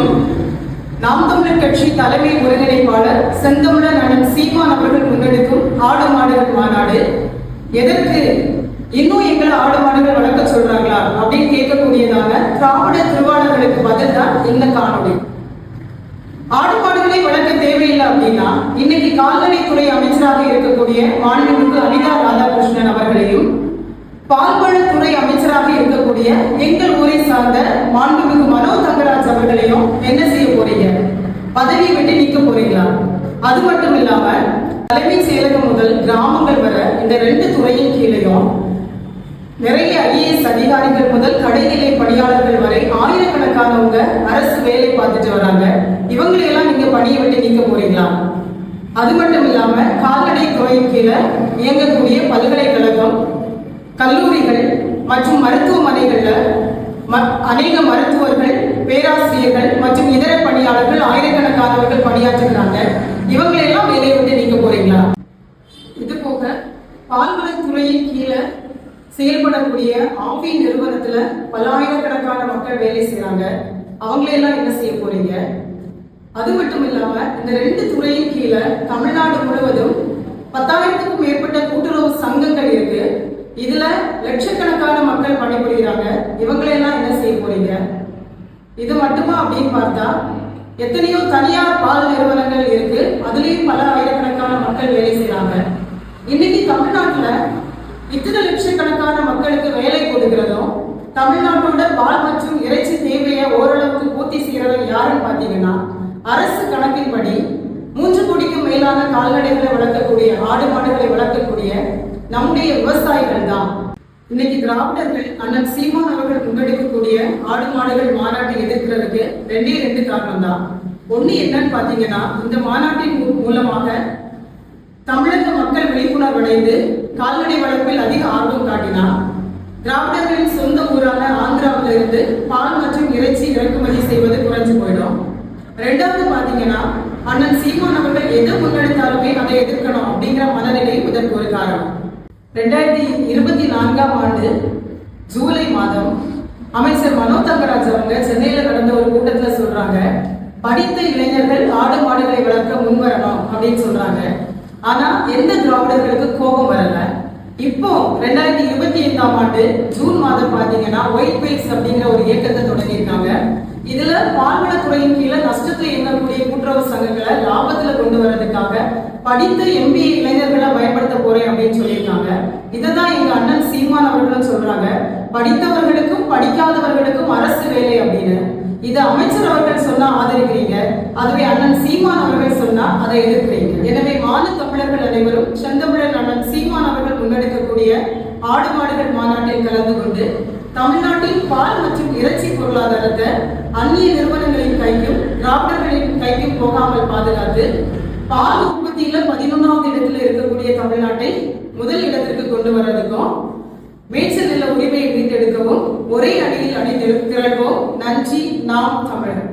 வணக்கம். நாம் தமிழர் கட்சி தலைமை ஒருங்கிணைப்பாளர் செந்தமிழன் அண்ணன் சீமான் அவர்கள் முன்னெடுக்கும் ஆடு மாடுகள் மாநாடு. எதற்கு இன்னும் எங்களை ஆடு மாடுகள் வளர்க்க சொல்றாங்களா அப்படின்னு கேட்கக்கூடியதான திராவிட திருவாளர்களுக்கு பதில் தான் இந்த காணொலி ஆடு மாடுகளை வளர்க்க தேவையில்லை அப்படின்னா இன்னைக்கு கால்நடைத்துறை அமைச்சராக இருக்கக்கூடிய மாண்புமிகு அனிதா ராதாகிருஷ்ணன் அவர்களையும் பால்வளத்துறை அமைச்சராக இருக்கக்கூடிய எங்கள் ஊரை சார்ந்த மாண்பு தங்கராஜ் அவர்களையும் என்ன செய்ய போறீங்க? பதவியை விட்டு நீக்க போறீங்களா? அது மட்டும் இல்லாம தலைமை செயலகம் முதல் கிராமங்கள் வரை இந்த ரெண்டு துறையின் கீழேயும் நிறைய ஐஏஎஸ் அதிகாரிகள் முதல் கடைநிலை பணியாளர்கள் வரை ஆயிரக்கணக்கானவங்க அரசு வேலை பார்த்துட்டு வராங்க. இவங்களையெல்லாம் நீங்க பணியை விட்டு நீக்க போறீங்களா? அது மட்டும் இல்லாம கால்நடை துறையின் கீழே இயங்கக்கூடிய பல்கலைக்கழகம் கல்லூரிகள் மற்றும் மருத்துவமனைகள்ல அநேக மருத்துவர்கள் ஆசிரியர்கள் மற்றும் இதர பணியாளர்கள் ஆயிரக்கணக்கானவர்கள் பணியாற்றுகிறாங்க. இவங்களையெல்லாம் வேலையை விட்டு நீங்க போறீங்களா? இது போக பால்வளத்துறையின் கீழே செயல்படக்கூடிய ஆபி நிறுவனத்துல பல ஆயிரக்கணக்கான மக்கள் வேலை செய்யறாங்க அவங்களையெல்லாம் என்ன செய்ய போறீங்க? அது மட்டும் இல்லாம இந்த ரெண்டு துறையின் கீழே தமிழ்நாடு முழுவதும் பத்தாயிரத்துக்கும் மேற்பட்ட கூட்டுறவு சங்கங்கள் இருக்கு. இதுல லட்சக்கணக்கான மக்கள் பணிபுரிகிறாங்க இவங்களெல்லாம் என்ன செய்ய போறீங்க? இது மட்டுமா அப்படின்னு பார்த்தா எத்தனையோ தனியார் பால் நிறுவனங்கள் இருக்கு. அதுலயும் பல ஆயிரக்கணக்கான மக்கள் வேலை செய்யறாங்க இன்னைக்கு தமிழ்நாட்டுல இத்தனை லட்சக்கணக்கான மக்களுக்கு வேலை கொடுக்கிறதும் தமிழ்நாட்டோட பால் மற்றும் இறைச்சி தேவையை ஓரளவுக்கு பூர்த்தி செய்யறவங்க யாருன்னு பாத்தீங்கன்னா அரசு கணக்கின்படி மூன்று கோடிக்கும் மேலான கால்நடைகளை வளர்க்கக்கூடிய ஆடு மாடுகளை வளர்க்கக்கூடிய நம்முடைய விவசாயிகள் தான். இன்னைக்கு திராவிடர்கள் அண்ணன் சீமான் அவர்கள் முன்னெடுக்கக்கூடிய ஆடு மாடுகள் மாநாடு எதிர்க்கிறதுக்கு ரெண்டே ரெண்டு காரணம் தான் ஒண்ணு என்னன்னு பாத்தீங்கன்னா இந்த மாநாட்டின் மூலமாக தமிழக மக்கள் விழிப்புணர்வு அடைந்து கால்நடை வளர்ப்பில் அதிக ஆர்வம் காட்டினார் திராவிடர்களின் சொந்த ஊரான ஆந்திராவில இருந்து பால் மற்றும் இறைச்சி இறக்குமதி செய்வது குறைஞ்சு போயிடும். ரெண்டாவது பாத்தீங்கன்னா அண்ணன் சீமான் அவர்கள் எதை முன்னெடுத்தாலுமே அதை எதிர்க்கணும் அப்படிங்கிற மனநிலை இதற்கு ஒரு காரணம். ரெண்டாயிரத்தி இருபத்தி நான்காம் ஆண்டு ஜூலை மாதம் அமைச்சர் மனோ தங்கராஜ் அவங்க சென்னையில நடந்த ஒரு கூட்டத்துல சொல்றாங்க படித்த இளைஞர்கள் ஆடு மாடுகளை வளர்க்க முன்வரணும் அப்படின்னு சொல்றாங்க. ஆனா எந்த திராவிடர்களுக்கு கோபம் வரல? இப்போ ரெண்டாயிரத்தி இருபத்தி ஐந்தாம் ஆண்டு ஜூன் மாதம் பாத்தீங்கன்னா ஒயிட் பெயில்ஸ் அப்படிங்கிற ஒரு இயக்கத்தை தொடங்கியிருக்காங்க. இதுல பால்வளத்துறையின் கீழே நஷ்டத்தை எண்ணக்கூடிய கூட்டுறவு சங்கங்களை லாபத்துல கொண்டு வர்றதுக்காக படித்த எம்பிஏ இளைஞர்களை பயன்படுத்த போறேன் அப்படின்னு சொல்லியிருக்காங்க. இதுதான் எங்க அண்ணன் சீமான் அவர்களும் சொல்றாங்க. படித்தவர் படிக்காதவர்களுக்கும் அரசு வேலை அப்படின்னு. இது அமைச்சர் அவர்கள் சொன்னா ஆதரிக்கிறீங்க. அதுவே அண்ணன் சீமான் அவர்கள் சொன்னா அதை எதிர்க்கிறீங்க. எனவே மாநில தமிழர்கள் அனைவரும் செந்தமிழன் அண்ணன் சீமான் அவர்கள் முன்னெடுக்கக்கூடிய ஆடு மாடுகள் மாநாட்டில் கலந்து கொண்டு தமிழ்நாட்டின் பால் மற்றும் இறைச்சி பொருளாதாரத்தை அந்நிய நிறுவனங்களின் கைக்கும் திராவிடர்களின் கைக்கும் போகாமல் பாதுகாத்து பால் உற்பத்தியில பதினொன்றாவது இடத்துல இருக்கக்கூடிய தமிழ்நாட்டை முதல் இடத்திற்கு கொண்டு வர்றதுக்கும் மேச்சல் எடுக்கவும் ஒரே அடியில் அணி திரள்வோம். நன்றி நாம் தமிழர்.